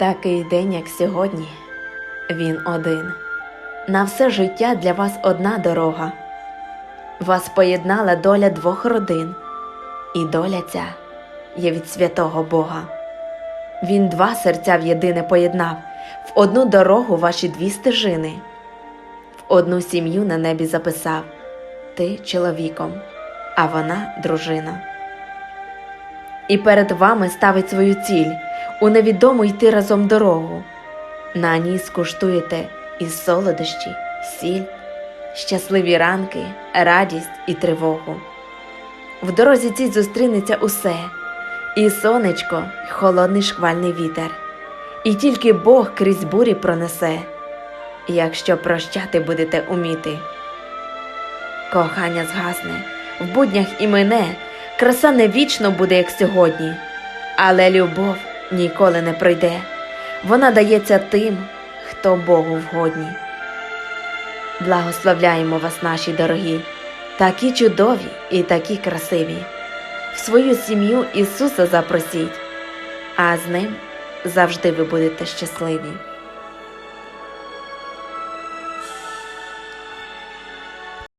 Такий день, як сьогодні, він один. На все життя для вас одна дорога. Вас поєднала доля двох родин, і доля ця є від святого Бога. Він два серця в єдине поєднав, в одну дорогу ваші дві стежини, в одну сім'ю на небі записав ти чоловіком, а вона дружина. І перед вами ставить свою ціль у невідому йти разом дорогу. На ній скуштуєте і солодощі, сіль, щасливі ранки, радість і тривогу. В дорозі цій зустрінеться усе, і сонечко, і холодний шквальний вітер, і тільки Бог крізь бурі пронесе, якщо прощати будете уміти. Кохання згасне, в буднях і мине, краса не вічно буде, як сьогодні, але любов ніколи не прийде, вона дається тим, хто Богу вгодні. Благословляємо вас, наші дорогі, такі чудові і такі красиві. В свою сім'ю Ісуса запросіть, а з ним завжди ви будете щасливі.